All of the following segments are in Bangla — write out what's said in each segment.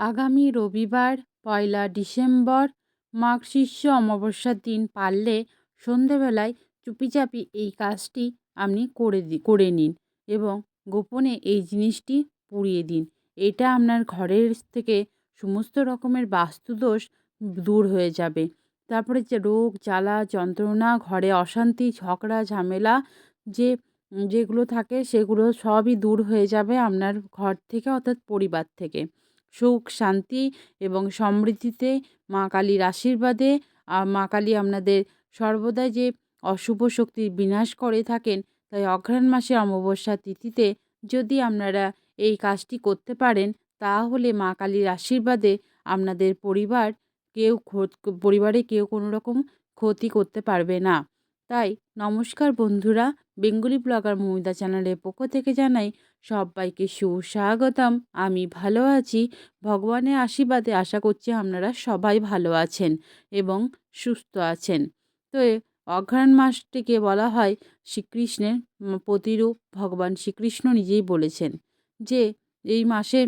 আগামী রবিবার, পয়লা ডিসেম্বর, মাঘ শীর্ষ অমাবস্যার দিন পারলে সন্ধেবেলায় চুপিচাপি এই কাজটি আপনি করে দি, করে নিন এবং গোপনে এই জিনিসটি পুড়িয়ে দিন। এটা আপনার ঘরের থেকে সমস্ত রকমের বাস্তুদোষ দূর হয়ে যাবে। তারপরে যে রোগ, জ্বালা, যন্ত্রণা, ঘরে অশান্তি, ঝগড়া, ঝামেলা যে, যেগুলো থাকে সেগুলো সবই দূর হয়ে যাবে আপনার ঘর থেকে অর্থাৎ পরিবার থেকে। সুখ, শান্তি এবং সমৃদ্ধিতে মা কালীর আশীর্বাদে মা কালী আপনাদের সর্বদাই যে অশুভ শক্তির বিনাশ করে থাকেন, তাই অঘ্রাণ মাসের অমাবস্যা তিথিতে যদি আপনারা এই কাজটি করতে পারেন, তাহলে মা কালীর আশীর্বাদে আপনাদের পরিবার কেউ পরিবারে কেউ কোনো রকম ক্ষতি করতে পারবে না। তাই নমস্কার বন্ধুরা, বেঙ্গলি ব্লগার মমিতা চ্যানেলের পক্ষ থেকে জানাই সবাইকে সুস্বাগতম। আমি ভালো আছি, ভগবানের আশীর্বাদে আশা করছি আপনারা সবাই ভালো আছেন এবং সুস্থ আছেন। তো অঘ্রাণ মাসটিকে বলা হয় শ্রীকৃষ্ণের প্রতিরূপ ভগবান শ্রীকৃষ্ণ নিজেই বলেছেন যে এই মাসে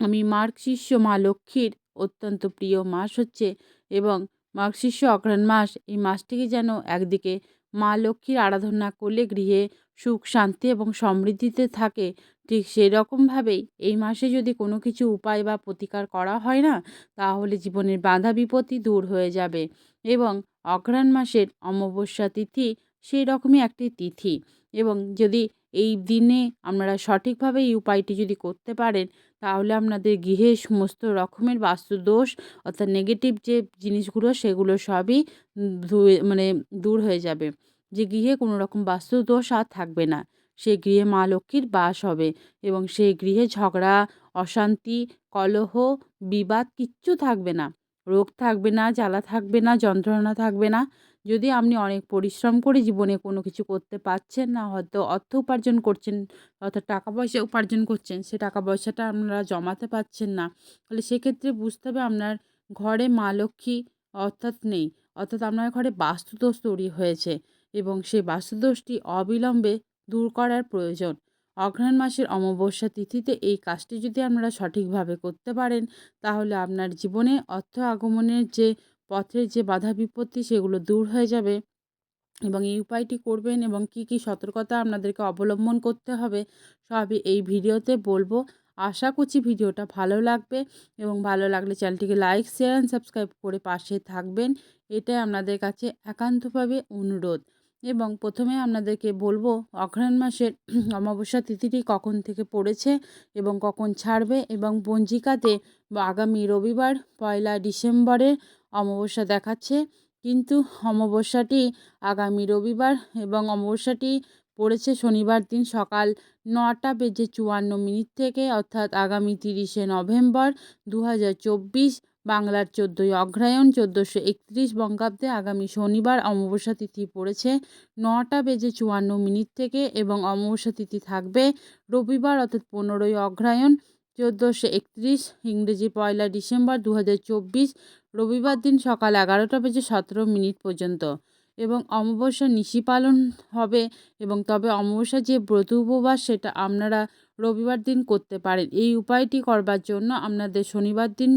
আমি মার্গ শিষ্য মা লক্ষ্মীর অত্যন্ত প্রিয় মাস হচ্ছে এবং মাঘ শিষ্য অঘ্রাণ মাস। এই মাসটিকে যেন একদিকে মা লক্ষ্মীর আরাধনা করলে গৃহে সুখ, শান্তি এবং সমৃদ্ধিতে থাকে, ঠিক সেরকমভাবেই এই মাসে যদি কোনো কিছু উপায় বা প্রতিকার করা হয় না, তাহলে জীবনের বাধা বিপত্তি দূর হয়ে যাবে এবং অঘ্রাণ মাসের অমাবস্যা তিথি সেই রকমই একটি তিথি এবং যদি এই দিনে আপনারা সঠিকভাবে এই উপায়টি যদি করতে পারেন, তাহলে আপনাদের গৃহে সমস্ত রকমের বাস্তুদোষ অর্থাৎ নেগেটিভ যে জিনিসগুলো, সেগুলো সবই ধুয়ে মানে দূর হয়ে যাবে। যে গৃহে কোনো রকম বাস্তুদোষ আর থাকবে না। সে গৃহে মা লক্ষ্মীর বাস হবে এবং সেই গৃহে ঝগড়া, অশান্তি, কলহ, বিবাদ কিচ্ছু থাকবে না। রোগ থাকবে না, জ্বালা থাকবে না, যন্ত্রণা থাকবে না। যদি আপনি অনেক পরিশ্রম করে জীবনে কোনো কিছু করতে পারছেন না, হয়তো অর্থ উপার্জন করছেন, অর্থাৎ টাকা পয়সা উপার্জন করছেন, সে টাকা পয়সাটা আপনারা জমাতে পারছেন না, তাহলে সেক্ষেত্রে বুঝতে হবে আপনার ঘরে মা লক্ষ্মী অর্থাৎ নেই, অর্থাৎ আপনার ঘরে বাস্তুদোষ তৈরি হয়েছে এবং সেই বাস্তুদোষটি অবিলম্বে দূর করার প্রয়োজন। অঘ্রাণ মাসের অমাবস্যা তিথিতে এই কাজটি যদি আপনারা সঠিকভাবে করতে পারেন, তাহলে আপনার জীবনে অর্থ আগমনের যে পথের যে বাধা বিপত্তি সেগুলো দূর হয়ে যাবে এবং এই উপায়টি করবেন এবং কি কি সতর্কতা আপনাদেরকে অবলম্বন করতে হবে সবই এই ভিডিওতে বলব। আশা করছি ভিডিওটা ভালো লাগবে এবং ভালো লাগলে চ্যানেলটিকে লাইক, শেয়ার অ্যান্ড সাবস্ক্রাইব করে পাশে থাকবেন। এটাই আপনাদের কাছে একান্তভাবে অনুরোধ এবং প্রথমে আপনাদেরকে বলব অঘ্রাণ মাসের অমাবস্যা তিথিটি কখন থেকে পড়েছে এবং কখন ছাড়বে এবং পঞ্জিকাতে আগামী রবিবার পয়লা ডিসেম্বরের অমাবস্যা দেখাচ্ছে। কিন্তু অমাবস্যাটি আগামী রবিবার এবং অমাবস্যাটি পড়েছে শনিবার দিন সকাল নটা বেজে চুয়ান্ন মিনিট থেকে, অর্থাৎ আগামী তিরিশে নভেম্বর দু হাজার চব্বিশ বাংলার চোদ্দোই অগ্রায়ণ চোদ্দোশো একত্রিশ বঙ্গাব্দে আগামী শনিবার অমাবস্যা তিথি পড়েছে নটা বেজে চুয়ান্ন মিনিট থেকে এবং অমাবস্যা তিথি থাকবে রবিবার, অর্থাৎ পনেরোই অগ্রায়ণ চোদ্দোশো একত্রিশ ইংরেজি পয়লা ডিসেম্বর দু হাজার চব্বিশ রবিবার দিন সকাল এগারোটা বেজে সতেরো মিনিট পর্যন্ত এবং অমাবস্যা নিশি পালন হবে এবং তবে অমাবস্যা যে ব্রত উপবাস সেটা আপনারা রবিবার দিন করতে পারেন। এই উপায়টি করবার জন্য আপনাদের শনিবার দিন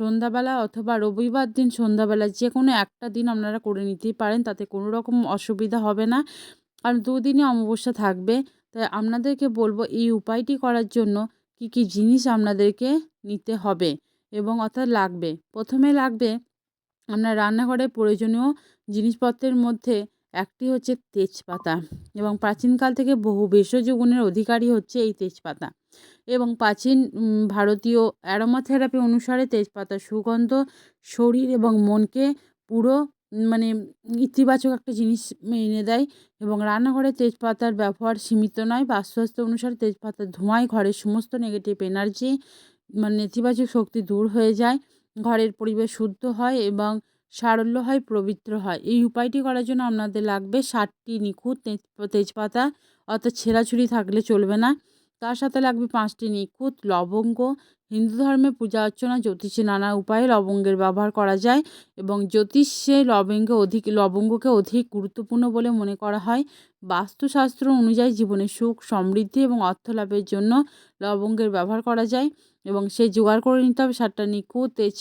সন্ধ্যাবেলা অথবা রবিবার দিন সন্ধ্যাবেলা যে কোনো একটা দিন আপনারা করে নিতেই পারেন, তাতে কোনো রকম অসুবিধা হবে না। কারণ দুদিনই অমাবস্যা থাকবে, তাই আপনাদেরকে বলব এই উপায়টি করার জন্য কি কি জিনিস আপনাদেরকে নিতে হবে। এবং অর্থাৎ লাগবে। প্রথমে লাগবে আপনার রান্নাঘরে প্রয়োজনীয় জিনিসপত্রের মধ্যে একটি হচ্ছে তেজপাতা এবং প্রাচীনকাল থেকে বহু ভেষজ গুণের অধিকারী হচ্ছে এই তেজপাতা এবং প্রাচীন ভারতীয় অ্যারোমাথেরাপি অনুসারে তেজপাতা সুগন্ধ শরীর এবং মনকে পুরো মানে ইতিবাচক একটা জিনিস এনে দেয় এবং রান্নাঘরে তেজপাতার ব্যবহার সীমিত নয়। বাস্তুস্বাস্থ্য অনুসারে তেজপাতার ধোঁয়ায় ঘরের সমস্ত নেগেটিভ এনার্জি মানে নেতিবাচক শক্তি দূর হয়ে যায়, ঘরের পরিবেশ শুদ্ধ হয় এবং সারল্য হয়, পবিত্র হয়। এই উপায়টি করার জন্য আপনাদের লাগবে ষাটটি নিখুঁত তেজপাতা, অর্থাৎ ছেঁড়াছুরি থাকলে চলবে না। তার সাথে লাগবে পাঁচটি নিখুঁত লবঙ্গ। হিন্দু ধর্মে পূজা অর্চনা, জ্যোতিষে নানা উপায়ে লবঙ্গের ব্যবহার করা যায় এবং জ্যোতিষে লবঙ্গ অধিক, লবঙ্গকে অধিক গুরুত্বপূর্ণ বলে মনে করা হয়। বাস্তুশাস্ত্র অনুযায়ী জীবনে সুখ, সমৃদ্ধি এবং অর্থ লাভের জন্য লবঙ্গের ব্যবহার করা যায়। এবং সেই জোগাড় করে নিতে হবে। সাতটা নিখুঁত, তেজ,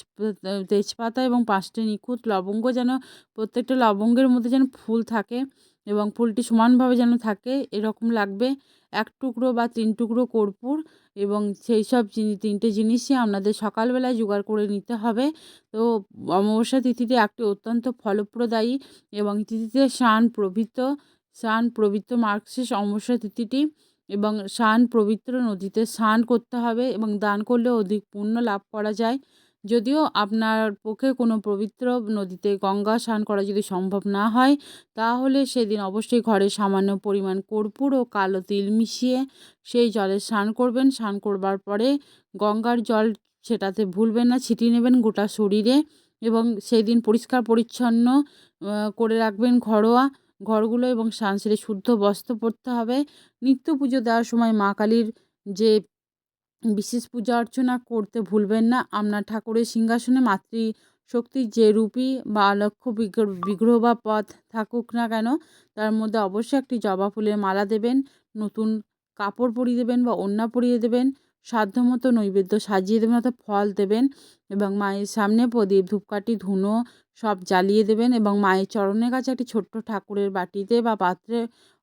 তেজপাতা এবং পাঁচটা নিখুঁত লবঙ্গ যেন, প্রত্যেকটা লবঙ্গের মধ্যে যেন ফুল থাকে এবং ফুলটি সমানভাবে যেন থাকে, এরকম লাগবে। এক টুকরো বা তিন টুকরো কর্পূর এবং সেই সব তিনটে জিনিসই আপনাদের সকালবেলায় জোগাড় করে নিতে হবে। তো অমাবস্যা তিথিটি একটি অত্যন্ত ফলপ্রদায়ী এবং তিথিতে স্নান প্রভৃত স্নান প্রভৃত মার্কশেষ অমাবস্যা তিথিটি এবং স্নান পবিত্র নদীতে স্নান করতে হবে এবং দান করলে অধিক পুণ্য লাভ করা যায়। যদিও আপনার পক্ষে কোনো পবিত্র নদীতে গঙ্গা স্নান করা যদি সম্ভব না হয়, তাহলে সেদিন অবশ্যই ঘরে সামান্য পরিমাণ কর্পূর ও কালো তিল মিশিয়ে সেই জলে স্নান করবেন। স্নান করবার পরে গঙ্গার জল সেটাতে ভুলবেন না, ছিটিয়ে নেবেন গোটা শরীরে এবং সেই দিন পরিষ্কার পরিচ্ছন্ন করে রাখবেন ঘরোয়া ঘরগুলো এবং স্নান সেরে শুদ্ধ বস্ত্র পরতে হবে। নিত্য পুজো দেওয়ার সময় মা কালীর যে বিশেষ পূজা অর্চনা করতে ভুলবেন না। আপনার ঠাকুরের সিংহাসনে মাতৃ শক্তির যে রূপী বা লক্ষ্য বিগ্রহ বা পথ থাকুক না কেন, তার মধ্যে অবশ্যই একটি জবা ফুলের মালা দেবেন, নতুন কাপড় পরিয়ে দেবেন বা ওড়না পরিয়ে দেবেন, সাধ্যমতো নৈবেদ্য সাজিয়ে দেবেন অর্থাৎ ফল দেবেন এবং মায়ের সামনে প্রদীপ, ধূপকাঠি, ধুনো সব জ্বালিয়ে দেবেন এবং মায়ের চরণের কাছে একটি ছোট্ট ঠাকুরের বাটিতে বা পাত্রে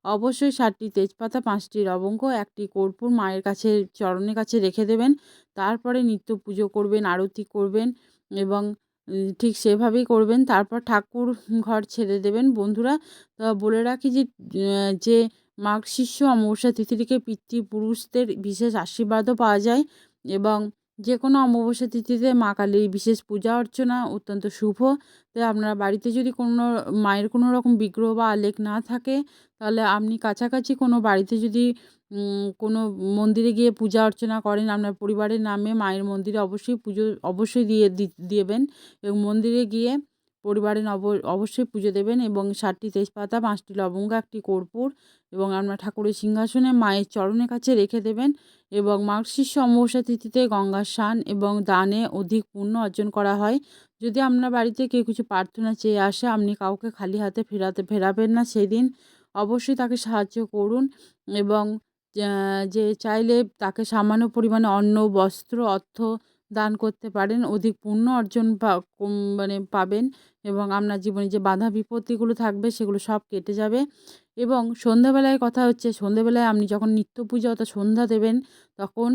অবশ্যই সাতটি তেজপাতা, পাঁচটি লবঙ্গ, একটি কর্পূর মায়ের কাছে, চরণের কাছে রেখে দেবেন। তারপরে নিত্য পুজো করবেন, আরতি করবেন এবং ঠিক সেভাবেই করবেন। তারপর ঠাকুর ঘর ছেড়ে দেবেন। বন্ধুরা বলে রাখি যে যে মাঘ শিষ্য অমাবস্যা তিথিটিকে পিতৃপুরুষদের বিশেষ আশীর্বাদও পাওয়া যায় এবং যে কোনো অমাবস্যা তিথিতে মা কালীর বিশেষ পূজা অর্চনা অত্যন্ত শুভ। তাই আপনারা বাড়িতে যদি কোনো মায়ের কোনো রকম বিগ্রহ বা আলেখ না থাকে, তাহলে আপনি কাছাকাছি কোনো বাড়িতে যদি কোনো মন্দিরে গিয়ে পূজা অর্চনা করেন, আপনার পরিবারের নামে মায়ের মন্দিরে অবশ্যই পুজো অবশ্যই দিয়ে দেবেন এবং মন্দিরে গিয়ে পরিবারে নব, অবশ্যই পুজো দেবেন এবং সাতটি তেজপাতা, পাঁচটি লবঙ্গ, একটি কর্পূর এবং আপনার ঠাকুরের সিংহাসনে মায়ের চরণের কাছে রেখে দেবেন এবং মার্গশীর্ষ অমাবস্যা তিথিতে গঙ্গা স্নান এবং দানে অধিক পুণ্য অর্জন করা হয়। যদি আপনার বাড়িতে কেউ কিছু প্রার্থনা চেয়ে আসে, আপনি কাউকে খালি হাতে ফেরাতে, ফেরাবেন না সেই দিন অবশ্যই তাকে সাহায্য করুন এবং যে চাইলে তাকে সামান্য পরিমাণে অন্ন, বস্ত্র, অর্থ দান করতে পারেন, অধিক পুণ্য অর্জন মানে পাবেন এবং আপনার জীবনে যে বাধা বিপত্তিগুলো থাকবে সেগুলো সব কেটে যাবে এবং সন্ধ্যাবেলায় কথা হচ্ছে, সন্ধ্যাবেলায় আপনি যখন নিত্য পূজা অর্থাৎ সন্ধ্যা দেবেন তখন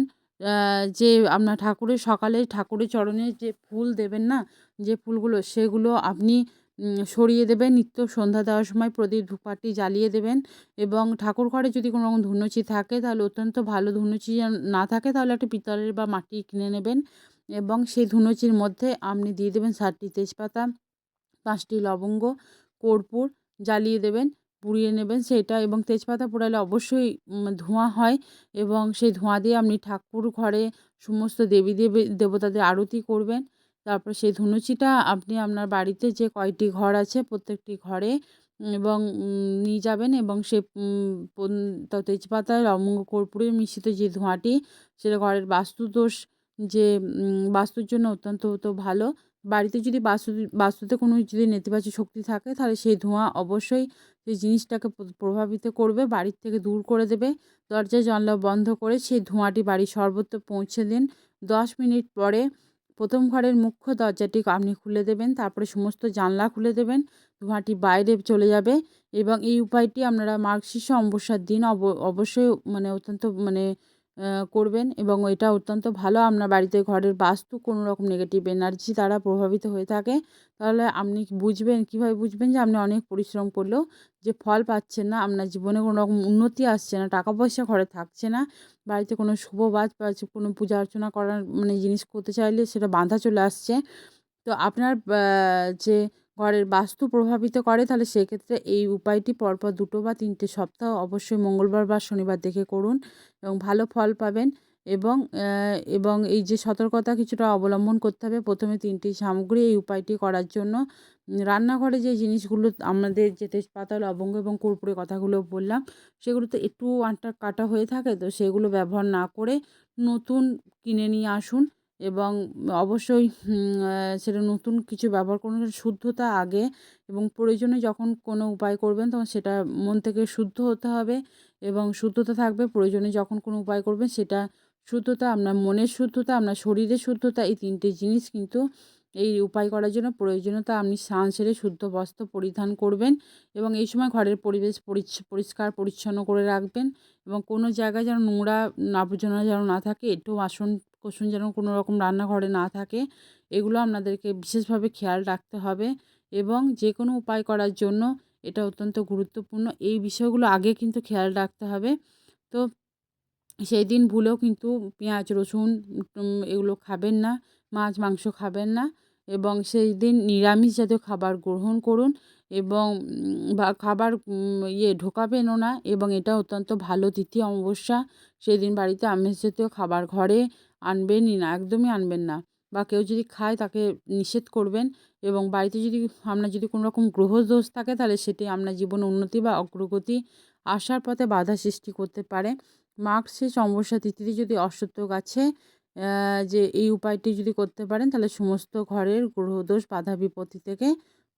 যে আপনার ঠাকুরের সকালে ঠাকুরের চরণে যে ফুল দেবেন না, যে ফুলগুলো সেগুলো আপনি সরিয়ে দেবেন, নিত্য সন্ধ্যা দেওয়ার সময় প্রদীপ ধূপকাঠি জ্বালিয়ে দেবেন এবং ঠাকুর ঘরে যদি কোনো রকম ধুনুচি থাকে তাহলে অত্যন্ত ভালো ধুনুচি না থাকে তাহলে একটা পিতলের বা মাটি কিনে নেবেন এবং সেই ধুনুচির মধ্যে আপনি দিয়ে দেবেন সাতটি তেজপাতা, পাঁচটি লবঙ্গ, কর্পূর জ্বালিয়ে দেবেন, পুড়িয়ে নেবেন। সেটা এবং তেজপাতা পোড়ালে অবশ্যই ধোঁয়া হয় এবং সেই ধোঁয়া দিয়ে আপনি ঠাকুর ঘরে সমস্ত দেবী দেবী, দেবতাদের আরতি করবেন। তারপর সেই ধুনুচিটা আপনি আপনার বাড়িতে যে কয়টি ঘর আছে প্রত্যেকটি ঘরে এবং নিয়ে যাবেন এবং সে তেজপাতা, লবঙ্গ, কর্পূরের মিশ্রিত যে ধোঁয়াটি, সেটা ঘরের বাস্তুদোষ যে বাস্তুর জন্য অত্যন্ত তো ভালো। বাড়িতে যদি বাস্তু, বাস্তুতে কোনো যদি নেতিবাচক শক্তি থাকে, তাহলে সেই ধোঁয়া অবশ্যই সেই জিনিসটাকে প্রভাবিত করবে, বাড়ির থেকে দূর করে দেবে। দরজা জানলা বন্ধ করে সেই ধোঁয়াটি বাড়ির সর্বত্র পৌঁছে দিন। দশ মিনিট পরে প্রথম ঘরের মুখ্য দরজাটি আপনি খুলে দেবেন, তারপরে সমস্ত জানলা খুলে দেবেন, ধোঁয়াটি বাইরে চলে যাবে এবং এই উপায়টি আপনারা মার্গশীর্ষ অম্বসার দিন অবশ্যই মানে অত্যন্ত মানে করবেন এবং এটা অত্যন্ত ভালো। আপনার বাড়িতে ঘরের বাস্তু কোনো রকম নেগেটিভ এনার্জি দ্বারা প্রভাবিত হয়ে থাকে। তাহলে আপনি বুঝবেন, কীভাবে বুঝবেন যে আপনি অনেক পরিশ্রম করলেও যে ফল পাচ্ছেন না, আপনার জীবনে কোনো রকম উন্নতি আসছে না, টাকা পয়সা ঘরে থাকছে না, বাড়িতে কোনো শুভ বাজ বা কোনো পূজা অর্চনা করার মানে জিনিস করতে চাইলে সেটা বাঁধা চলে আসছে। তো আপনার যে ঘরের বাস্তু প্রভাবিত করে, তাহলে সেক্ষেত্রে এই উপায়টি পরপর দুটো বা তিনটে সপ্তাহ অবশ্যই মঙ্গলবার বা শনিবার দেখে করুন এবং ভালো ফল পাবেন এবং এবং এই যে সতর্কতা কিছুটা অবলম্বন করতে হবে, প্রথমে তিনটি সামগ্রী এই উপায়টি করার জন্য। রান্নাঘরে যে জিনিসগুলো আমাদের যে তেজপাতা, লবঙ্গ এবং কর্পূরের কথাগুলো বললাম সেগুলোতে একটু আটটা কাটা হয়ে থাকে, তো সেগুলো ব্যবহার না করে নতুন কিনে নিয়ে আসুন। এবং অবশ্যই সেটা নতুন কিছু ব্যবহার করুন। শুদ্ধতা আগে এবং প্রয়োজনে যখন কোনো উপায় করবেন তখন সেটা মন থেকে শুদ্ধ হতে হবে এবং শুদ্ধতা থাকবে। প্রয়োজনে যখন কোনো উপায় করবেন সেটা শুদ্ধতা, আপনার মনের শুদ্ধতা, আপনার শরীরের শুদ্ধতা এই তিনটে জিনিস কিন্তু এই উপায় করার জন্য প্রয়োজনীয়তা আপনি স্নান সেরে শুদ্ধ বস্ত্র পরিধান করবেন এবং এই সময় ঘরের পরিবেশ পরিষ্কার, পরিচ্ছন্ন করে রাখবেন এবং কোনো জায়গায় যেন নোংরা আবর্জনা যেন না থাকে, একটু বাসন কোসন যেন কোনো রকম রান্নাঘরে না থাকে, এগুলো আপনাদেরকে বিশেষভাবে খেয়াল রাখতে হবে এবং যে কোনো উপায় করার জন্য এটা অত্যন্ত গুরুত্বপূর্ণ। এই বিষয়গুলো আগে কিন্তু খেয়াল রাখতে হবে। তো সেই দিন ভুলেও কিন্তু পেঁয়াজ, রসুন এগুলো খাবেন না, মাছ, মাংস খাবেন না। এবং সেই দিন নিরামিষ জাতীয় খাবার গ্রহণ করুন এবং বা খাবার ইয়ে ঢোকাবেনও না এবং এটা অত্যন্ত ভালো তিথি অমাবস্যা। সেদিন বাড়িতে আমিষ জাতীয় খাবার ঘরে আনবেনই না, একদমই আনবেন না। বা কেউ যদি খায় তাকে নিষেধ করবেন এবং বাড়িতে যদি আপনার যদি কোনো রকম গ্রহ দোষ থাকে তাহলে সেটি আপনার জীবনে উন্নতি বা অগ্রগতি আসার পথে বাধা সৃষ্টি করতে পারে। মাঘ শেষ অমাবস্যা তিথিতে যদি অশ্বত্থ গাছে যে এই উপায়টি যদি করতে পারেন, তাহলে সমস্ত ঘরের গ্রহদোষ বাধা বিপত্তি থেকে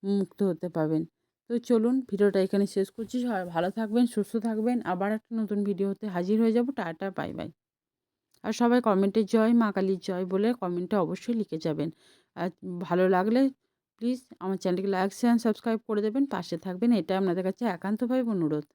মুক্ত হতে পারবেন। তো চলুন ভিডিওটা এখানে শেষ করছি। ভালো থাকবেন, সুস্থ থাকবেন। আবার একটা নতুন ভিডিওতে হাজির হয়ে যাব। Tata, bye bye. আর সবাই কমেন্টে জয় মা কালীর জয় বলে কমেন্টে অবশ্যই লিখে যাবেন। আর ভালো লাগলে প্লিজ আমার চ্যানেলটিকে লাইক, শেয়ার, সাবস্ক্রাইব করে দেবেন। পাশে থাকবেন। এটা আপনাদের কাছে একান্তভাবে অনুরোধ।